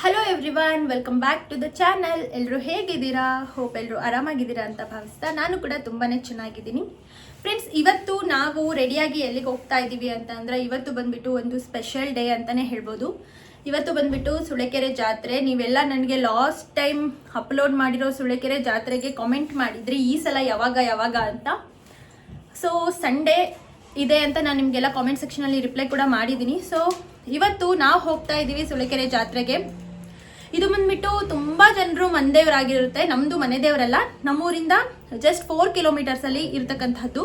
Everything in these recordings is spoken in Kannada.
Hello everyone welcome back to the channel ಎಲ್ಲರೂ ಹೇಗಿದ್ದೀರಾ? ಹೋಪ್ ಎಲ್ಲರೂ ಆರಾಮಾಗಿದ್ದೀರಾ ಅಂತ ಭಾವಿಸ್ತಾ ನಾನು ಕೂಡ ತುಂಬಾ ಚೆನ್ನಾಗಿದ್ದೀನಿ. ಫ್ರೆಂಡ್ಸ್ ಇವತ್ತು ನಾವು ರೆಡಿಯಾಗಿ ಎಲ್ಲಿಗೆ ಹೋಗ್ತಾ ಇದ್ದೀವಿ ಅಂತ ಅಂದರೆ ಇವತ್ತು ಬಂದ್ಬಿಟ್ಟು ಒಂದು ಸ್ಪೆಷಲ್ ಡೇ ಅಂತಲೇ ಹೇಳ್ಬೋದು. ಇವತ್ತು ಬಂದ್ಬಿಟ್ಟು ಸುಳೆಕೆರೆ ಜಾತ್ರೆ. ನೀವೆಲ್ಲ ನನಗೆ ಲಾಸ್ಟ್ ಟೈಮ್ ಅಪ್ಲೋಡ್ ಮಾಡಿರೋ ಸುಳೆಕೆರೆ ಜಾತ್ರೆಗೆ ಕಾಮೆಂಟ್ ಮಾಡಿದ್ರಿ. ಈ ಸಲ ಯಾವಾಗ ಯಾವಾಗ ಅಂತ. ಸೊ ಸಂಡೇ ಇದೆ ಅಂತ ನಾನು ನಿಮಗೆಲ್ಲ ಕಾಮೆಂಟ್ ಸೆಕ್ಷನಲ್ಲಿ ರಿಪ್ಲೈ ಕೂಡ ಮಾಡಿದ್ದೀನಿ. ಸೊ ಇವತ್ತು ನಾವು ಹೋಗ್ತಾ ಇದ್ದೀವಿ ಸುಳೆಕೆರೆ ಜಾತ್ರೆಗೆ. ಇದು ಬಂದ್ಬಿಟ್ಟು ತುಂಬಾ ಜನರು ಮನೆದೇವರಾಗಿರುತ್ತೆ. ನಮ್ದು ಮನೆ ದೇವರಲ್ಲ ನಮ್ಮೂರಿಂದ ಜಸ್ಟ್ ಫೋರ್ ಕಿಲೋಮೀಟರ್ಸ್ ಅಲ್ಲಿ ಇರ್ತಕ್ಕಂತಹದ್ದು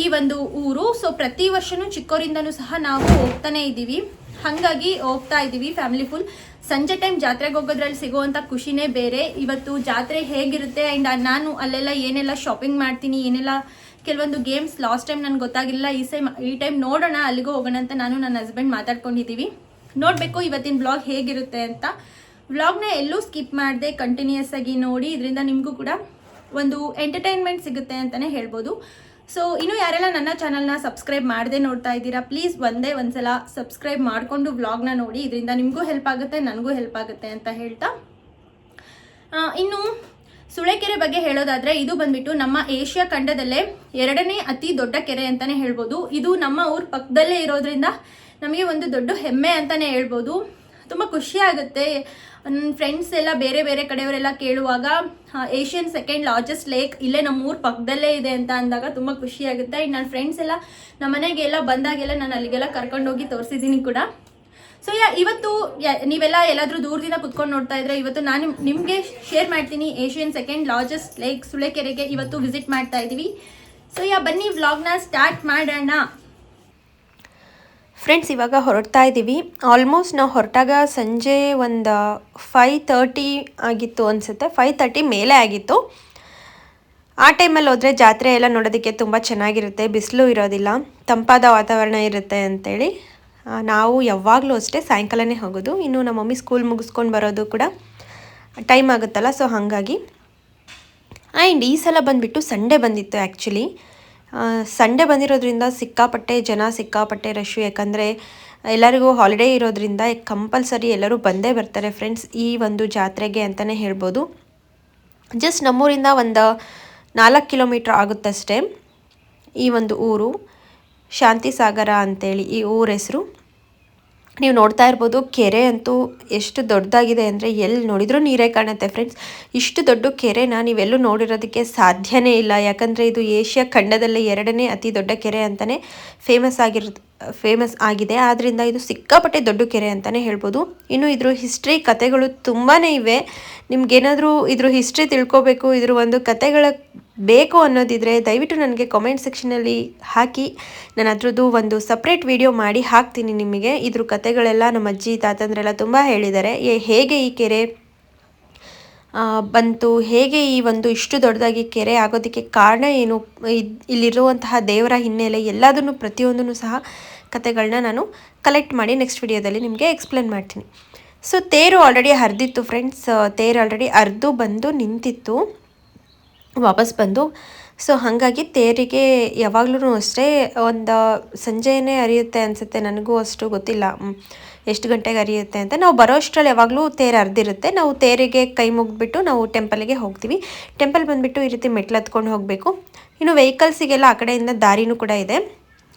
ಈ ಒಂದು ಊರು. ಸೊ ಪ್ರತಿ ವರ್ಷನೂ ಚಿಕ್ಕವರಿಂದನೂ ಸಹ ನಾವು ಹೋಗ್ತಾನೆ ಇದ್ದೀವಿ. ಹಾಗಾಗಿ ಹೋಗ್ತಾ ಇದ್ದೀವಿ ಫ್ಯಾಮಿಲಿ ಫುಲ್ ಸಂಜೆ ಟೈಮ್ ಜಾತ್ರೆಗೆ ಹೋಗೋದ್ರಲ್ಲಿ ಸಿಗುವಂಥ ಖುಷಿನೇ ಬೇರೆ. ಇವತ್ತು ಜಾತ್ರೆ ಹೇಗಿರುತ್ತೆ? ಆ್ಯಂಡ್ ನಾನು ಅಲ್ಲೆಲ್ಲ ಏನೆಲ್ಲ ಶಾಪಿಂಗ್ ಮಾಡ್ತೀನಿ, ಏನೆಲ್ಲ ಕೆಲವೊಂದು ಗೇಮ್ಸ್ ಲಾಸ್ಟ್ ಟೈಮ್ ನನಗೆ ಗೊತ್ತಾಗಿಲ್ಲ. ಈ ಸೈಮ್, ಈ ಟೈಮ್ ನೋಡೋಣ, ಅಲ್ಲಿಗೂ ಹೋಗೋಣ ಅಂತ ನಾನು ನನ್ನ ಹಸ್ಬೆಂಡ್ ಮಾತಾಡ್ಕೊಂಡಿದ್ದೀವಿ. ನೋಡಬೇಕು ಇವತ್ತಿನ ಬ್ಲಾಗ್ ಹೇಗಿರುತ್ತೆ ಅಂತ. ವ್ಲಾಗ್ನ ಎಲ್ಲೂ ಸ್ಕಿಪ್ ಮಾಡದೆ ಕಂಟಿನ್ಯೂಸ್ ಆಗಿ ನೋಡಿ, ಇದರಿಂದ ನಿಮಗೂ ಕೂಡ ಒಂದು ಎಂಟರ್ಟೈನ್ಮೆಂಟ್ ಸಿಗುತ್ತೆ ಅಂತಲೇ ಹೇಳ್ಬೋದು. ಸೊ ಇನ್ನು ಯಾರೆಲ್ಲ ನನ್ನ ಚಾನಲ್ನ ಸಬ್ಸ್ಕ್ರೈಬ್ ಮಾಡದೆ ನೋಡ್ತಾ ಇದ್ದೀರಾ ಪ್ಲೀಸ್ ಒಂದೇ ಒಂದ್ಸಲ ಸಬ್ಸ್ಕ್ರೈಬ್ ಮಾಡಿಕೊಂಡು ವ್ಲಾಗ್ನ ನೋಡಿ, ಇದರಿಂದ ನಿಮಗೂ ಹೆಲ್ಪ್ ಆಗುತ್ತೆ, ನನಗೂ ಹೆಲ್ಪ್ ಆಗುತ್ತೆ ಅಂತ ಹೇಳ್ತಾ. ಇನ್ನು ಸುಳೆಕೆರೆ ಬಗ್ಗೆ ಹೇಳೋದಾದ್ರೆ, ಇದು ಬಂದ್ಬಿಟ್ಟು ನಮ್ಮ ಏಷ್ಯಾ ಖಂಡದಲ್ಲೇ ಎರಡನೇ ಅತಿ ದೊಡ್ಡ ಕೆರೆ ಅಂತಾನೆ ಹೇಳ್ಬೋದು. ಇದು ನಮ್ಮ ಊರ್ ಪಕ್ಕದಲ್ಲೇ ಇರೋದ್ರಿಂದ ನಮಗೆ ಒಂದು ದೊಡ್ಡ ಹೆಮ್ಮೆ ಅಂತಾನೆ ಹೇಳ್ಬೋದು. ತುಂಬ ಖುಷಿ ಆಗುತ್ತೆ. ನನ್ನ ಫ್ರೆಂಡ್ಸ್ ಎಲ್ಲ ಬೇರೆ ಬೇರೆ ಕಡೆಯವರೆಲ್ಲ ಕೇಳುವಾಗ ಏಷ್ಯನ್ ಸೆಕೆಂಡ್ ಲಾರ್ಜೆಸ್ಟ್ ಲೇಕ್ ಇಲ್ಲೇ ನಮ್ಮ ಊರ್ ಪಕ್ಕದಲ್ಲೇ ಇದೆ ಅಂತ ಅಂದಾಗ ತುಂಬ ಖುಷಿ ಆಗುತ್ತೆ. ಇನ್ನು ನನ್ನ ಫ್ರೆಂಡ್ಸ್ ಎಲ್ಲ ನಮ್ಮ ಮನೆಗೆಲ್ಲ ಬಂದಾಗೆಲ್ಲ ನಾನು ಅಲ್ಲಿಗೆಲ್ಲ ಕರ್ಕೊಂಡೋಗಿ ತೋರಿಸಿದ್ದೀನಿ ಕೂಡ. ಸೊ ಯಾ, ಇವತ್ತು ನೀವೆಲ್ಲ ಎಲ್ಲಾದರೂ ದೂರದಿಂದ ಕುತ್ಕೊಂಡು ನೋಡ್ತಾ ಇದ್ರೆ ಇವತ್ತು ನಾನು ನಿಮಗೆ ಶೇರ್ ಮಾಡ್ತೀನಿ ಏಷ್ಯನ್ ಸೆಕೆಂಡ್ ಲಾರ್ಜೆಸ್ಟ್ ಲೇಕ್ ಸುಳೆಕೆರೆಗೆ ಇವತ್ತು ವಿಸಿಟ್ ಮಾಡ್ತಾ ಇದ್ದೀವಿ ಸೊ ಯಾ, ಬನ್ನಿ ವ್ಲಾಗ್ನ ಸ್ಟಾರ್ಟ್ ಮಾಡೋಣ. ಫ್ರೆಂಡ್ಸ್ ಇವಾಗ ಹೊರಡ್ತಾ ಇದ್ದೀವಿ ಆಲ್ಮೋಸ್ಟ್ ನಾವು ಹೊರಟಾಗ ಸಂಜೆ ಒಂದು ಫೈ ತರ್ಟಿ ಆಗಿತ್ತು ಅನಿಸುತ್ತೆ. ಫೈ ತರ್ಟಿ ಮೇಲೆ ಆಗಿತ್ತು. ಆ ಟೈಮಲ್ಲಿ ಹೋದರೆ ಜಾತ್ರೆ ಎಲ್ಲ ನೋಡೋದಕ್ಕೆ ತುಂಬ ಚೆನ್ನಾಗಿರುತ್ತೆ. ಬಿಸಿಲು ಇರೋದಿಲ್ಲ. ತಂಪಾದ ವಾತಾವರಣ ಇರುತ್ತೆ ಅಂತೇಳಿ. ಆ, ನಾವು ಯಾವಾಗಲೂ ಅಷ್ಟೇ ಸಾಯಂಕಾಲನೇ ಹೋಗೋದು. ಇನ್ನು ನಮ್ಮ ಮಮ್ಮಿ ಸ್ಕೂಲ್ ಮುಗಿಸ್ಕೊಂಡು ಬರೋದು ಕೂಡ ಟೈಮ್ ಆಗುತ್ತಲ್ಲ ಸೊ ಹಾಗಾಗಿ. ಆ್ಯಂಡ್ ಈ ಸಲ ಬಂದುಬಿಟ್ಟು ಸಂಡೇ ಬಂದಿತ್ತು ಆ್ಯಕ್ಚುಲಿ ಸಂಡೇ ಬಂದಿರೋದ್ರಿಂದ ಸಿಕ್ಕಾಪಟ್ಟೆ ಜನ ಸಿಕ್ಕಾಪಟ್ಟೆ ರಶ್ಶು ಯಾಕಂದರೆ ಎಲ್ಲರಿಗೂ ಹಾಲಿಡೇ ಇರೋದ್ರಿಂದ ಕಂಪಲ್ಸರಿ ಎಲ್ಲರೂ ಬಂದೇ ಬರ್ತಾರೆ ಫ್ರೆಂಡ್ಸ್ ಈ ಒಂದು ಜಾತ್ರೆಗೆ ಅಂತಲೇ ಹೇಳ್ಬೋದು. ಜಸ್ಟ್ ನಮ್ಮೂರಿಂದ ಒಂದು ನಾಲ್ಕು ಕಿಲೋಮೀಟ್ರ್ ಆಗುತ್ತಷ್ಟೇ ಈ ಒಂದು ಊರು. ಶಾಂತಿ ಸಾಗರ ಅಂತೇಳಿ ಈ ಊರ ಹೆಸರು. ನೀವು ನೋಡ್ತಾ ಇರ್ಬೋದು ಕೆರೆ ಅಂತೂ ಎಷ್ಟು ದೊಡ್ಡದಾಗಿದೆ ಅಂದರೆ ಎಲ್ಲಿ ನೋಡಿದರೂ ನೀರೇ ಕಾಣುತ್ತೆ ಫ್ರೆಂಡ್ಸ್ ಇಷ್ಟು ದೊಡ್ಡ ಕೆರೆನ ನೀವೆಲ್ಲೂ ನೋಡಿರೋದಕ್ಕೆ ಸಾಧ್ಯನೇ ಇಲ್ಲ. ಯಾಕಂದರೆ ಇದು ಏಷ್ಯಾ ಖಂಡದಲ್ಲೇ ಎರಡನೇ ಅತಿ ದೊಡ್ಡ ಕೆರೆ ಅಂತಲೇ ಫೇಮಸ್ ಆಗಿರ್ ಫೇಮಸ್ ಆಗಿದೆ. ಆದ್ದರಿಂದ ಇದು ಸಿಕ್ಕಾಪಟ್ಟೆ ದೊಡ್ಡ ಕೆರೆ ಅಂತಲೇ ಹೇಳ್ಬೋದು. ಇನ್ನು ಇದ್ರ ಹಿಸ್ಟ್ರಿ ಕತೆಗಳು ತುಂಬಾ ಇವೆ. ನಿಮ್ಗೇನಾದರೂ ಇದ್ರ ಹಿಸ್ಟ್ರಿ ತಿಳ್ಕೊಬೇಕು. ಇದ್ರ ಒಂದು ಕತೆಗಳ ಬೇಕು ಅನ್ನೋದಿದ್ರೆ ದಯವಿಟ್ಟು ನನಗೆ ಕಾಮೆಂಟ್ ಸೆಕ್ಷನಲ್ಲಿ ಹಾಕಿ. ನಾನು ಅದ್ರದ್ದು ಒಂದು ಸಪ್ರೇಟ್ ವಿಡಿಯೋ ಮಾಡಿ ಹಾಕ್ತೀನಿ ನಿಮಗೆ. ಇದ್ರ ಕತೆಗಳೆಲ್ಲ ನಮ್ಮ ಅಜ್ಜಿ, ತಾತಂದ್ರೆಲ್ಲ ತುಂಬ ಹೇಳಿದ್ದಾರೆ. ಹೇಗೆ ಈ ಕೆರೆ ಬಂತು? ಹೇಗೆ ಈ ಒಂದು ಇಷ್ಟು ದೊಡ್ಡದಾಗಿ ಕೆರೆ ಆಗೋದಕ್ಕೆ ಕಾರಣ ಏನು? ಇಲ್ಲಿರುವಂತಹ ದೇವರ ಹಿನ್ನೆಲೆ ಎಲ್ಲದನ್ನು ಪ್ರತಿಯೊಂದನ್ನು ಸಹ ಕತೆಗಳನ್ನ ನಾನು ಕಲೆಕ್ಟ್ ಮಾಡಿ ನೆಕ್ಸ್ಟ್ ವಿಡಿಯೋದಲ್ಲಿ ನಿಮಗೆ ಎಕ್ಸ್ಪ್ಲೇನ್ ಮಾಡ್ತೀನಿ. ಸೊ ತೇರು ಆಲ್ರೆಡಿ ಹರಿದಿತ್ತು ಫ್ರೆಂಡ್ಸ್ ತೇರು ಆಲ್ರೆಡಿ ಹರಿದು ಬಂದು ನಿಂತಿತ್ತು. ವಾಪಸ್ ಬಂದು. ಸೊ ಹಾಗಾಗಿ ತೇರಿಗೆ ಯಾವಾಗಲೂ ಅಷ್ಟೇ ಒಂದು ಸಂಜೆಯೇ ಅರಿಯುತ್ತೆ ಅನಿಸುತ್ತೆ. ನನಗೂ ಅಷ್ಟು ಗೊತ್ತಿಲ್ಲ. ಎಷ್ಟು ಗಂಟೆಗೆ ಅರಿಯುತ್ತೆ ಅಂತ. ನಾವು ಬರೋ ಅಷ್ಟರಲ್ಲಿ ಯಾವಾಗಲೂ ತೇರು ಅರ್ದಿರುತ್ತೆ ನಾವು ತೇರಿಗೆ ಕೈ ಮುಗಿದ್ಬಿಟ್ಟು ನಾವು ಟೆಂಪಲ್ಗೆ ಹೋಗ್ತೀವಿ. ಟೆಂಪಲ್ ಬಂದುಬಿಟ್ಟು ಈ ರೀತಿ ಮೆಟ್ಲು ಹತ್ಕೊಂಡು ಹೋಗಬೇಕು. ಇನ್ನು ವೆಹಿಕಲ್ಸಿಗೆಲ್ಲ ಆ ಕಡೆಯಿಂದ ದಾರಿನೂ ಕೂಡ ಇದೆ.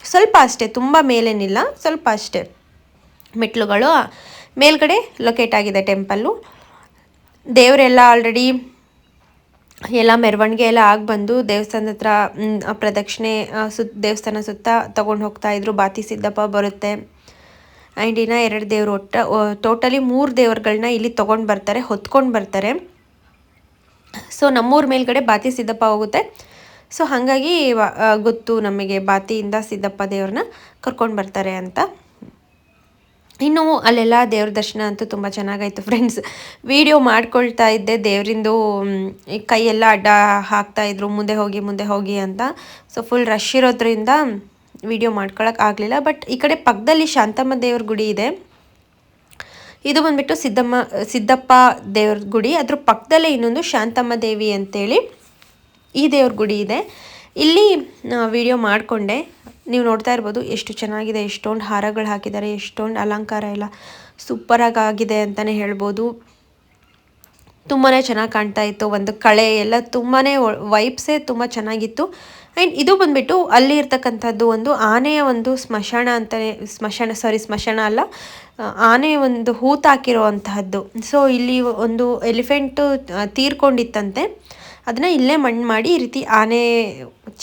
ಸ್ವಲ್ಪ ಅಷ್ಟೇ, ತುಂಬ ಮೇಲೇನಿಲ್ಲ. ಸ್ವಲ್ಪ ಅಷ್ಟೇ. ಮೆಟ್ಲುಗಳು ಮೇಲ್ಗಡೆ ಲೊಕೇಟ್ ಆಗಿದೆ ಟೆಂಪಲ್ಲು. ದೇವರೆಲ್ಲ ಆಲ್ರೆಡಿ ಎಲ್ಲ ಮೆರವಣಿಗೆ ಎಲ್ಲ ಆಗಿ ಬಂದು ದೇವಸ್ಥಾನದ ಹತ್ರ ಪ್ರದಕ್ಷಿಣೆ ಸುತ್ತ ದೇವಸ್ಥಾನ ಸುತ್ತ ತಗೊಂಡು ಹೋಗ್ತಾ ಇದ್ರು. ಬಾತಿ ಸಿದ್ದಪ್ಪ ಬರುತ್ತೆ. ಆ್ಯಂಡ್ ಇನ್ನು ಎರಡು ದೇವರು ಒಟ್ಟ ಟೋಟಲಿ ಮೂರು ದೇವ್ರುಗಳನ್ನ ಇಲ್ಲಿ ತೊಗೊಂಡು ಬರ್ತಾರೆ, ಹೊತ್ಕೊಂಡು ಬರ್ತಾರೆ. ಸೊ ನಮ್ಮೂರ ಮೇಲ್ಗಡೆ ಬಾತಿ ಸಿದ್ದಪ್ಪ ಹೋಗುತ್ತೆ. ಸೊ ಹಾಗಾಗಿ ಗೊತ್ತು ನಮಗೆ ಬಾತಿಯಿಂದ ಸಿದ್ದಪ್ಪ ದೇವ್ರನ್ನ ಕರ್ಕೊಂಡು ಬರ್ತಾರೆ ಅಂತ. ಇನ್ನು ಅಲ್ಲೆಲ್ಲ ದೇವ್ರ ದರ್ಶನ ಅಂತೂ ತುಂಬ ಚೆನ್ನಾಗಾಯಿತು ಫ್ರೆಂಡ್ಸ್ ವಿಡಿಯೋ ಮಾಡ್ಕೊಳ್ತಾ ಇದ್ದೆ, ದೇವರಿಂದು ಕೈಯೆಲ್ಲ ಅಡ್ಡ ಹಾಕ್ತಾ ಇದ್ರು, ಮುಂದೆ ಹೋಗಿ ಮುಂದೆ ಹೋಗಿ ಅಂತ. ಸೊ ಫುಲ್ ರಶ್ ಇರೋದ್ರಿಂದ ವಿಡಿಯೋ ಮಾಡ್ಕೊಳಕ್ಕೆ ಆಗಲಿಲ್ಲ. ಬಟ್ ಈ ಕಡೆ ಪಕ್ಕದಲ್ಲಿ ಶಾಂತಮ್ಮ ದೇವ್ರ ಗುಡಿ ಇದೆ. ಇದು ಬಂದ್ಬಿಟ್ಟು ಸಿದ್ದಮ್ಮ, ಸಿದ್ದಪ್ಪ ದೇವ್ರ ಗುಡಿ. ಅದ್ರ ಪಕ್ಕದಲ್ಲೇ ಇನ್ನೊಂದು ಶಾಂತಮ್ಮ ದೇವಿ ಅಂತೇಳಿ ಈ ದೇವ್ರ ಗುಡಿ ಇದೆ. ಇಲ್ಲಿ ವಿಡಿಯೋ ಮಾಡಿಕೊಂಡೆ. ನೀವು ನೋಡ್ತಾ ಇರ್ಬೋದು ಎಷ್ಟು ಚೆನ್ನಾಗಿದೆ, ಎಷ್ಟೊಂದು ಹಾರಗಳು ಹಾಕಿದ್ದಾರೆ, ಎಷ್ಟೊಂದು ಅಲಂಕಾರ ಎಲ್ಲ ಸೂಪರಾಗಿ ಆಗಿದೆ ಅಂತಲೇ ಹೇಳ್ಬೋದು. ತುಂಬಾ ಚೆನ್ನಾಗಿ ಕಾಣ್ತಾ ಇತ್ತು, ಒಂದು ಕಳೆ ಎಲ್ಲ ತುಂಬಾ ವೈಬ್ಸೇ ತುಂಬ ಚೆನ್ನಾಗಿತ್ತು. ಆ್ಯಂಡ್ ಇದು ಬಂದ್ಬಿಟ್ಟು ಅಲ್ಲಿ ಇರ್ತಕ್ಕಂಥದ್ದು ಒಂದು ಆನೆಯ ಒಂದು ಸ್ಮಶಾನ ಅಂತಲೇ ಸ್ಮಶಾನ ಸಾರಿ ಸ್ಮಶಾನ ಅಲ್ಲ ಆನೆ ಒಂದು ಹೂತಾಕಿರೋ ಅಂತಹದ್ದು ಸೊ ಇಲ್ಲಿ ಒಂದು ಎಲಿಫೆಂಟು ತೀರ್ಕೊಂಡಿತ್ತಂತೆ. ಅದನ್ನು ಇಲ್ಲೇ ಮಣ್ಣು ಮಾಡಿ ಈ ರೀತಿ ಆನೆ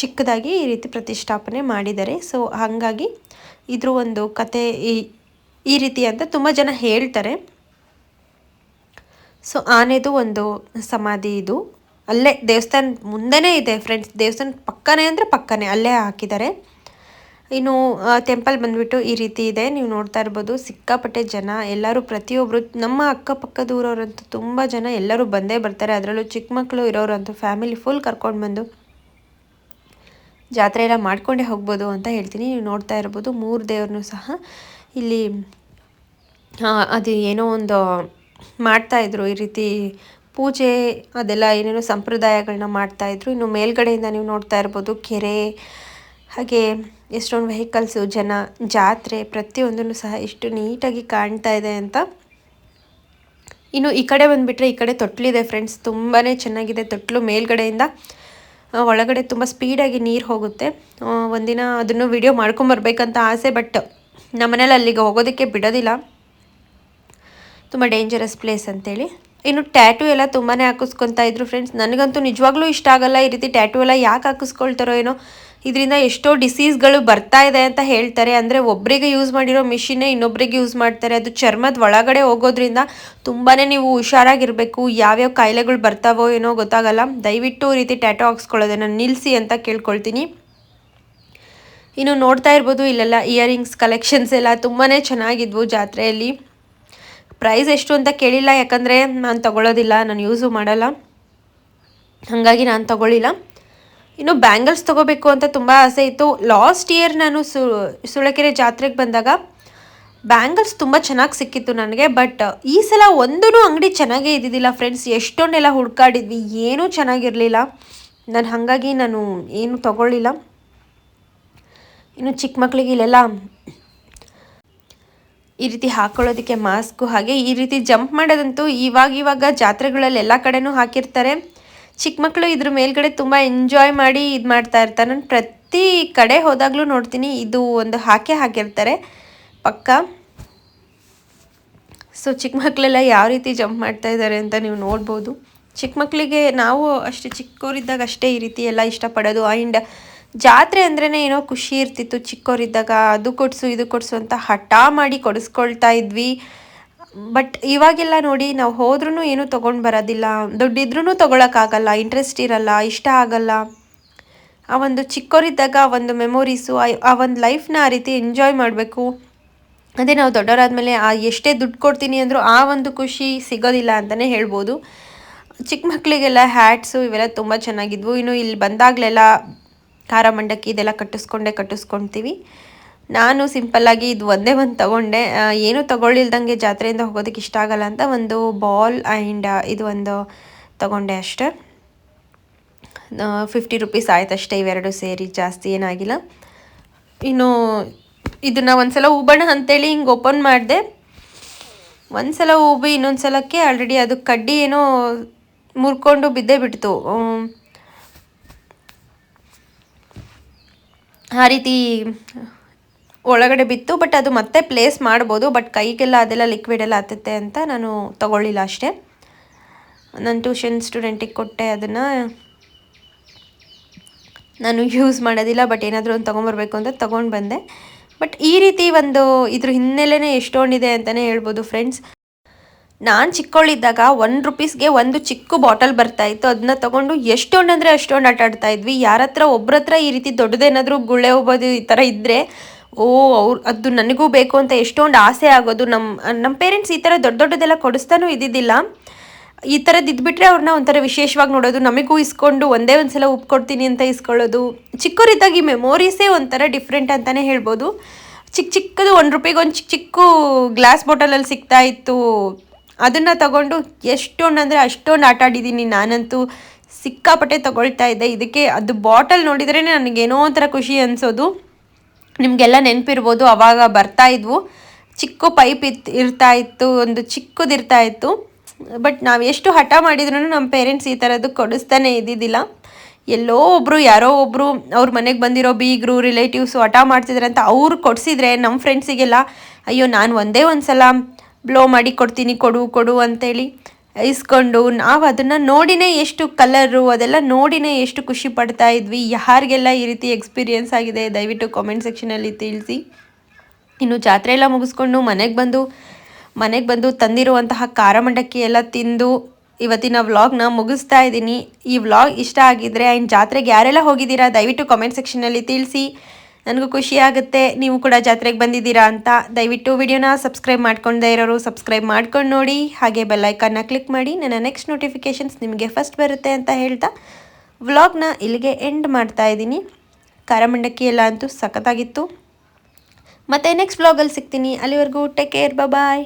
ಚಿಕ್ಕದಾಗಿ ಈ ರೀತಿ ಪ್ರತಿಷ್ಠಾಪನೆ ಮಾಡಿದ್ದಾರೆ. ಸೊ ಹಾಗಾಗಿ ಇದ್ರ ಒಂದು ಕತೆ ಈ ಈ ರೀತಿ ಅಂತ ತುಂಬ ಜನ ಹೇಳ್ತಾರೆ. ಸೊ ಆನೆದು ಒಂದು ಸಮಾಧಿ ಇದು. ಅಲ್ಲೇ ದೇವಸ್ಥಾನ ಮುಂದೆನೇ ಇದೆ ಫ್ರೆಂಡ್ಸ್ ದೇವಸ್ಥಾನ ಪಕ್ಕನೇ ಅಂದರೆ ಪಕ್ಕನೇ, ಅಲ್ಲೇ ಹಾಕಿದ್ದಾರೆ. ಇನ್ನು ಟೆಂಪಲ್ ಬಂದ್ಬಿಟ್ಟು ಈ ರೀತಿ ಇದೆ. ನೀವು ನೋಡ್ತಾ ಇರ್ಬೋದು, ಸಿಕ್ಕಾಪಟ್ಟೆ ಜನ, ಎಲ್ಲರೂ ಪ್ರತಿಯೊಬ್ಬರು ನಮ್ಮ ಅಕ್ಕಪಕ್ಕದ ಊರವರಂತೂ ತುಂಬ ಜನ ಎಲ್ಲರೂ ಬಂದೇ ಬರ್ತಾರೆ. ಅದರಲ್ಲೂ ಚಿಕ್ಕ ಮಕ್ಕಳು ಇರೋರಂತೂ ಫ್ಯಾಮಿಲಿ ಫುಲ್ ಕರ್ಕೊಂಡು ಬಂದು ಜಾತ್ರೆ ಎಲ್ಲ ಮಾಡ್ಕೊಂಡೇ ಹೋಗ್ಬೋದು ಅಂತ ಹೇಳ್ತೀನಿ. ನೀವು ನೋಡ್ತಾ ಇರ್ಬೋದು, ಮೂರು ದೇವ್ರನ್ನೂ ಸಹ ಇಲ್ಲಿ ಅದು ಏನೋ ಒಂದು ಮಾಡ್ತಾಯಿದ್ರು ಈ ರೀತಿ ಪೂಜೆ, ಅದೆಲ್ಲ ಏನೇನೋ ಸಂಪ್ರದಾಯಗಳನ್ನ ಮಾಡ್ತಾಯಿದ್ರು ಇನ್ನು ಮೇಲ್ಗಡೆಯಿಂದ ನೀವು ನೋಡ್ತಾ ಇರ್ಬೋದು, ಕೆರೆ, ಹಾಗೆ ಎಷ್ಟೊಂದು ವೆಹಿಕಲ್ಸು ಜನ, ಜಾತ್ರೆ ಪ್ರತಿಯೊಂದನ್ನು ಸಹ ಎಷ್ಟು ನೀಟಾಗಿ ಕಾಣ್ತಾ ಇದೆ ಅಂತ. ಇನ್ನು ಈ ಕಡೆ ಬಂದುಬಿಟ್ರೆ ಈ ಕಡೆ ತೊಟ್ಲಿದೆ ಫ್ರೆಂಡ್ಸ್ ತುಂಬಾ ಚೆನ್ನಾಗಿದೆ ತೊಟ್ಲು ಮೇಲ್ಗಡೆಯಿಂದ. ಒಳಗಡೆ ತುಂಬ ಸ್ಪೀಡಾಗಿ ನೀರು ಹೋಗುತ್ತೆ. ಒಂದಿನ ಅದನ್ನು ವಿಡಿಯೋ ಮಾಡ್ಕೊಂಬರ್ಬೇಕಂತ ಆಸೆ ಬಟ್ ನಮ್ಮನೇಲಿ ಅಲ್ಲಿಗೆ ಹೋಗೋದಕ್ಕೆ ಬಿಡೋದಿಲ್ಲ. ತುಂಬ ಡೇಂಜರಸ್ ಪ್ಲೇಸ್ ಅಂತೇಳಿ. ಇನ್ನು ಟ್ಯಾಟು ಎಲ್ಲ ತುಂಬಾ ಹಾಕಿಸ್ಕೊತಾ ಇದ್ರು ಫ್ರೆಂಡ್ಸ್ ನನಗಂತೂ ನಿಜವಾಗ್ಲೂ ಇಷ್ಟ ಆಗಲ್ಲ ಈ ರೀತಿ ಟ್ಯಾಟು ಎಲ್ಲ ಯಾಕೆ ಹಾಕಿಸ್ಕೊಳ್ತಾರೋ ಏನೋ. ಇದರಿಂದ ಎಷ್ಟೋ ಡಿಸೀಸ್ಗಳು ಬರ್ತಾ ಇದೆ ಅಂತ ಹೇಳ್ತಾರೆ. ಅಂದರೆ ಒಬ್ಬರಿಗೆ ಯೂಸ್ ಮಾಡಿರೋ ಮಿಷಿನೇ ಇನ್ನೊಬ್ಬರಿಗೆ ಯೂಸ್ ಮಾಡ್ತಾರೆ. ಅದು ಚರ್ಮದ ಒಳಗಡೆ ಹೋಗೋದ್ರಿಂದ ತುಂಬಾ ನೀವು ಹುಷಾರಾಗಿರಬೇಕು. ಯಾವ್ಯಾವ ಕಾಯಿಲೆಗಳು ಬರ್ತಾವೋ ಏನೋ ಗೊತ್ತಾಗಲ್ಲ. ದಯವಿಟ್ಟು ರೀತಿ ಟ್ಯಾಟೋ ಹಾಕ್ಸ್ಕೊಳ್ಳೋದನ್ನು ನಿಲ್ಲಿಸಿ ಅಂತ ಕೇಳ್ಕೊಳ್ತೀನಿ. ಇನ್ನು ನೋಡ್ತಾ ಇರ್ಬೋದು ಇಲ್ಲೆಲ್ಲ ಇಯರಿಂಗ್ಸ್ ಕಲೆಕ್ಷನ್ಸ್ ಎಲ್ಲ ತುಂಬಾ ಚೆನ್ನಾಗಿದ್ವು ಜಾತ್ರೆಯಲ್ಲಿ. ಪ್ರೈಸ್ ಎಷ್ಟು ಅಂತ ಕೇಳಿಲ್ಲ. ಯಾಕಂದರೆ ನಾನು ತಗೊಳ್ಳೋದಿಲ್ಲ ನಾನು ಯೂಸು ಮಾಡಲ್ಲ. ಹಾಗಾಗಿ ನಾನು ತಗೊಳ್ಳಿಲ್ಲ ಇನ್ನು ಬ್ಯಾಂಗಲ್ಸ್ ತೊಗೋಬೇಕು ಅಂತ ತುಂಬ ಆಸೆ ಇತ್ತು. ಲಾಸ್ಟ್ ಇಯರ್ ನಾನು ಸು, ಸುಳಕೆರೆ ಜಾತ್ರೆಗೆ ಬಂದಾಗ ಬ್ಯಾಂಗಲ್ಸ್ ತುಂಬ ಚೆನ್ನಾಗಿ ಸಿಕ್ಕಿತ್ತು ನನಗೆ, ಬಟ್ ಈ ಸಲ ಒಂದೂ ಅಂಗಡಿ ಚೆನ್ನಾಗೇ ಇದ್ದಿದ್ದಿಲ್ಲ ಫ್ರೆಂಡ್ಸ್. ಎಷ್ಟೊಂದೆಲ್ಲ ಹುಡ್ಕಾಡಿದ್ವಿ, ಏನೂ ಚೆನ್ನಾಗಿರಲಿಲ್ಲ. ನಾನು ಹಾಗಾಗಿ ನಾನು ಏನು ತಗೊಳ್ಳಿಲ್ಲ. ಇನ್ನು ಚಿಕ್ಕ ಮಕ್ಕಳಿಗೆ ಇಲ್ಲೆಲ್ಲ ಈ ರೀತಿ ಹಾಕೊಳ್ಳೋದಕ್ಕೆ ಮಾಸ್ಕು, ಹಾಗೆ ಈ ರೀತಿ ಜಂಪ್ ಮಾಡೋದಂತೂ ಇವಾಗ ಇವಾಗ ಜಾತ್ರೆಗಳಲ್ಲಿ ಎಲ್ಲ ಕಡೆನೂ ಹಾಕಿರ್ತಾರೆ. ಚಿಕ್ಕ ಮಕ್ಕಳು ಇದ್ರ ಮೇಲ್ಗಡೆ ತುಂಬ ಎಂಜಾಯ್ ಮಾಡಿ ಇದು ಮಾಡ್ತಾ ಇರ್ತಾರೆ. ನಾನು ಪ್ರತಿ ಕಡೆ ಹೋದಾಗಲೂ ನೋಡ್ತೀನಿ, ಇದು ಒಂದು ಹಾಕೇ ಹಾಕಿರ್ತಾರೆ. ಪಕ್ಕ. ಸೊ ಚಿಕ್ಕ ಮಕ್ಕಳೆಲ್ಲ ಯಾವ ರೀತಿ ಜಂಪ್ ಮಾಡ್ತಾ ಇದ್ದಾರೆ ಅಂತ ನೀವು ನೋಡ್ಬೋದು. ಚಿಕ್ಕ ಮಕ್ಕಳಿಗೆ ನಾವು ಅಷ್ಟೇ ಚಿಕ್ಕವರಿದ್ದಾಗ ಅಷ್ಟೇ ಈ ರೀತಿ ಎಲ್ಲ ಇಷ್ಟಪಡೋದು. ಆ್ಯಂಡ್ ಜಾತ್ರೆ ಅಂದ್ರೇ ಏನೋ ಖುಷಿ ಇರ್ತಿತ್ತು ಚಿಕ್ಕವರಿದ್ದಾಗ ಅದು ಕೊಡಿಸು, ಇದು ಕೊಡಿಸು ಅಂತ ಹಠ ಮಾಡಿ ಕೊಡಿಸ್ಕೊಳ್ತಾ ಇದ್ವಿ. ಬಟ್ ಇವಾಗೆಲ್ಲ ನೋಡಿ ನಾವು ಹೋದ್ರೂ ಏನೂ ತೊಗೊಂಡು ಬರೋದಿಲ್ಲ. ದುಡ್ಡಿದ್ರೂ ತೊಗೊಳಕ್ಕಾಗಲ್ಲ. ಇಂಟ್ರೆಸ್ಟ್ ಇರಲ್ಲ, ಇಷ್ಟ ಆಗಲ್ಲ. ಆ ಒಂದು ಚಿಕ್ಕವರಿದ್ದಾಗ ಆ ಒಂದು ಮೆಮೊರೀಸು ಆ ಒಂದು ಲೈಫ್ನ ಆ ರೀತಿ ಎಂಜಾಯ್ ಮಾಡಬೇಕು. ಅದೇ ನಾವು ದೊಡ್ಡವರಾದ್ಮೇಲೆ ಆ, ಎಷ್ಟೇ ದುಡ್ಡು ಕೊಡ್ತೀನಿ ಅಂದರೂ ಆ ಒಂದು ಖುಷಿ ಸಿಗೋದಿಲ್ಲ ಅಂತಲೇ ಹೇಳ್ಬೋದು. ಚಿಕ್ಕ ಮಕ್ಕಳಿಗೆಲ್ಲ ಹ್ಯಾಟ್ಸು ಇವೆಲ್ಲ ತುಂಬ ಚೆನ್ನಾಗಿದ್ವು. ಇನ್ನು ಇಲ್ಲಿ ಬಂದಾಗಲೆಲ್ಲ ಖಾರ ಮಂಡಕ್ಕಿ ಇದೆಲ್ಲ ಕಟ್ಟಿಸ್ಕೊಂಡೇ ಕಟ್ಟಿಸ್ಕೊಳ್ತೀವಿ ನಾನು ಸಿಂಪಲ್ಲಾಗಿ ಇದು ಒಂದೇ ಒಂದು ತೊಗೊಂಡೆ. ಏನು ತೊಗೊಳ್ಳಿಲ್ದಂಗೆ ಜಾತ್ರೆಯಿಂದ ಹೋಗೋದಕ್ಕೆ ಇಷ್ಟ ಆಗಲ್ಲ ಅಂತ ಒಂದು ಬಾಲ್ ಆ್ಯಂಡ್ ಇದು ಒಂದು ತೊಗೊಂಡೆ ಅಷ್ಟೇ. ಫಿಫ್ಟಿ ರುಪೀಸ್ ಆಯ್ತು ಅಷ್ಟೇ ಇವೆರಡು ಸೇರಿ, ಜಾಸ್ತಿ ಏನಾಗಿಲ್ಲ. ಇನ್ನು ಇದನ್ನು ಒಂದ್ಸಲ ಹೂಬಣ್ಣ ಅಂತೇಳಿ ಹಿಂಗೆ ಓಪನ್ ಮಾಡಿದೆ. ಒಂದ್ಸಲ ಹೂಬಿ ಇನ್ನೊಂದು ಸಲಕ್ಕೆ ಆಲ್ರೆಡಿ ಅದು ಕಡ್ಡಿ ಏನೋ ಮುರ್ಕೊಂಡು ಬಿದ್ದೇ ಬಿಡ್ತು. ಆ ರೀತಿ ಒಳಗಡೆ ಬಿತ್ತು ಬಟ್ ಅದು ಮತ್ತೆ ಪ್ಲೇಸ್ ಮಾಡ್ಬೋದು ಬಟ್ ಕೈಗೆಲ್ಲ ಅದೆಲ್ಲ ಲಿಕ್ವಿಡ್ ಎಲ್ಲ ಹತ್ತುತ್ತೆ ಅಂತ ನಾನು ತಗೊಳ್ಳಿಲ್ಲ ಅಷ್ಟೇ. ನನ್ನ ಟ್ಯೂಷನ್ ಸ್ಟೂಡೆಂಟಿಗೆ ಕೊಟ್ಟೆ ಅದನ್ನು. ನಾನು ಯೂಸ್ ಮಾಡೋದಿಲ್ಲ ಬಟ್ ಏನಾದರೂ ಒಂದು ತೊಗೊಂಬರ್ಬೇಕು ಅಂತ ತೊಗೊಂಡು ಬಂದೆ. ಬಟ್ ಈ ರೀತಿ ಒಂದು ಇದ್ರ ಹಿನ್ನೆಲೆನೇ ಎಷ್ಟೊಂದಿದೆ ಅಂತಲೇ ಹೇಳ್ಬೋದು ಫ್ರೆಂಡ್ಸ್ ನಾನು ಚಿಕ್ಕವಳಿದ್ದಾಗ ಒನ್ ರುಪೀಸ್ಗೆ ಒಂದು ಚಿಕ್ಕ ಬಾಟಲ್ ಬರ್ತಾ ಇತ್ತು. ಅದನ್ನ ತೊಗೊಂಡು ಎಷ್ಟೊಂದು ಅಂದರೆ ಅಷ್ಟೊಂದು ಆಟ ಆಡ್ತಾ ಇದ್ವಿ. ಯಾರ ಹತ್ರ ಒಬ್ರ ಹತ್ರ ಈ ರೀತಿ ದೊಡ್ಡದೇನಾದರೂ ಗುಳ್ಳೆ ಹೋಗೋದು ಈ ಥರ ಇದ್ದರೆ ಓ, ಅವ್ರು, ಅದು ನನಗೂ ಬೇಕು ಅಂತ ಎಷ್ಟೊಂದು ಆಸೆ ಆಗೋದು. ನಮ್ಮ ನಮ್ಮ ಪೇರೆಂಟ್ಸ್ ಈ ಥರ ದೊಡ್ಡ ದೊಡ್ಡದೆಲ್ಲ ಕೊಡಿಸ್ತಾನೂ ಇದ್ದಿದ್ದಿಲ್ಲ. ಈ ಥರದ್ದು ಇದ್ಬಿಟ್ರೆ ಅವ್ರನ್ನ ಒಂಥರ ವಿಶೇಷವಾಗಿ ನೋಡೋದು. ನಮಗೂ ಇಸ್ಕೊಂಡು ಒಂದೇ ಒಂದು ಸಲ ಉಪ್ಕೊಡ್ತೀನಿ ಅಂತ ಇಸ್ಕೊಳ್ಳೋದು. ಚಿಕ್ಕವರಿದ್ದಾಗಿ ಮೆಮೊರೀಸೇ ಒಂಥರ ಡಿಫ್ರೆಂಟ್ ಅಂತಲೇ ಹೇಳ್ಬೋದು. ಚಿಕ್ಕ ಚಿಕ್ಕದು ಒಂದು ರೂಪಾಯಿಗೆ ಒಂದು ಚಿಕ್ಕ ಚಿಕ್ಕ ಗ್ಲಾಸ್ ಬಾಟಲಲ್ಲಿ ಸಿಗ್ತಾ ಇತ್ತು. ಅದನ್ನು ತಗೊಂಡು ಎಷ್ಟೊಂದು ಅಂದರೆ ಅಷ್ಟೊಂದು ಆಟ ಆಡಿದ್ದೀನಿ ನಾನಂತೂ. ಸಿಕ್ಕಾಪಟ್ಟೆ ತಗೊಳ್ತಾ ಇದ್ದೆ. ಇದಕ್ಕೆ ಅದು ಬಾಟಲ್ ನೋಡಿದ್ರೇ ನನಗೇನೋ ಒಂಥರ ಖುಷಿ ಅನಿಸೋದು. ನಿಮಗೆಲ್ಲ ನೆನಪಿರ್ಬೋದು, ಅವಾಗ ಬರ್ತಾ ಇದ್ವು. ಚಿಕ್ಕ ಪೈಪ್ ಇತ್ತು ಇರ್ತಾ ಇತ್ತು, ಒಂದು ಚಿಕ್ಕದಿರ್ತಾ ಇತ್ತು. ಬಟ್ ನಾವು ಎಷ್ಟು ಹಠ ಮಾಡಿದ್ರು ನಮ್ಮ ಪೇರೆಂಟ್ಸ್ ಈ ಥರದ್ದು ಕೊಡಿಸ್ತಾನೆ ಇದ್ದಿದ್ದಿಲ್ಲ. ಎಲ್ಲೋ ಒಬ್ಬರು ಯಾರೋ ಒಬ್ಬರು ಅವ್ರ ಮನೆಗೆ ಬಂದಿರೋ ಬೀಗರು, ರಿಲೇಟಿವ್ಸು ಹಠ ಮಾಡ್ತಿದ್ದಾರೆ ಅಂತ ಅವ್ರು ಕೊಡಿಸಿದ್ರೆ ನಮ್ಮ ಫ್ರೆಂಡ್ಸಿಗೆಲ್ಲ, ಅಯ್ಯೋ, ನಾನು ಒಂದೇ ಒಂದು ಸಲ ಬ್ಲೋ ಮಾಡಿ ಕೊಡ್ತೀನಿ, ಕೊಡು ಕೊಡು ಅಂತೇಳಿ. ಇಸ್ಕೊಂಡು, ನಾವು ಅದನ್ನು ನೋಡಿನೇ ಎಷ್ಟು ಕಲರು ಅದೆಲ್ಲ ನೋಡಿನೇ ಎಷ್ಟು ಖುಷಿ ಪಡ್ತಾ ಇದ್ವಿ. ಯಾರಿಗೆಲ್ಲ ಈ ರೀತಿ ಎಕ್ಸ್ಪೀರಿಯೆನ್ಸ್ ಆಗಿದೆ, ದಯವಿಟ್ಟು ಕಾಮೆಂಟ್ ಸೆಕ್ಷನಲ್ಲಿ ತಿಳಿಸಿ. ಇನ್ನು ಜಾತ್ರೆ ಎಲ್ಲ ಮುಗಿಸ್ಕೊಂಡು ಮನೆಗೆ ಬಂದು ಮನೆಗೆ ಬಂದು ತಂದಿರುವಂತಹ ಖಾರ ಮಂಡಕ್ಕಿ ಎಲ್ಲ ತಿಂದು, ಇವತ್ತಿನ ವ್ಲಾಗ್ನ ಮುಗಿಸ್ತಾ ಇದ್ದೀನಿ. ಈ ವ್ಲಾಗ್ ಇಷ್ಟ ಆಗಿದ್ರೆ ಆ್ಯಂಡ್ ಜಾತ್ರೆಗೆ ಯಾರೆಲ್ಲ ಹೋಗಿದ್ದೀರಾ, ದಯವಿಟ್ಟು ಕಾಮೆಂಟ್ ಸೆಕ್ಷನಲ್ಲಿ ತಿಳಿಸಿ. ನನಗೂ ಖುಷಿ ಆಗುತ್ತೆ. ನೀವು ಕೂಡ ಜಾತ್ರೆಗೆ ಬಂದಿದ್ದೀರಾ ಅಂತ. ದಯವಿಟ್ಟು ವಿಡಿಯೋನ ಸಬ್ಸ್ಕ್ರೈಬ್ ಮಾಡ್ಕೊಂಡೇ ಇರೋರು ಸಬ್ಸ್ಕ್ರೈಬ್ ಮಾಡ್ಕೊಂಡು ನೋಡಿ. ಹಾಗೆ ಬೆಲ್ಲೈಕನ್ನ ಕ್ಲಿಕ್ ಮಾಡಿ. ನನ್ನ ನೆಕ್ಸ್ಟ್ ನೋಟಿಫಿಕೇಷನ್ಸ್ ನಿಮಗೆ ಫಸ್ಟ್ ಬರುತ್ತೆ ಅಂತ ಹೇಳ್ತಾ ವ್ಲಾಗ್ನ ಇಲ್ಲಿಗೆ ಎಂಡ್ ಮಾಡ್ತಾ ಇದ್ದೀನಿ. ಖಾರ ಮಂಡಕ್ಕಿ ಎಲ್ಲ ಅಂತೂ ಸಖತ್ತಾಗಿತ್ತು. ಮತ್ತೆ ನೆಕ್ಸ್ಟ್ ವ್ಲಾಗಲ್ಲಿ ಸಿಗ್ತೀನಿ. ಅಲ್ಲಿವರೆಗೂ ಟೇಕ್ ಕೇರ್ ಬಾಯ್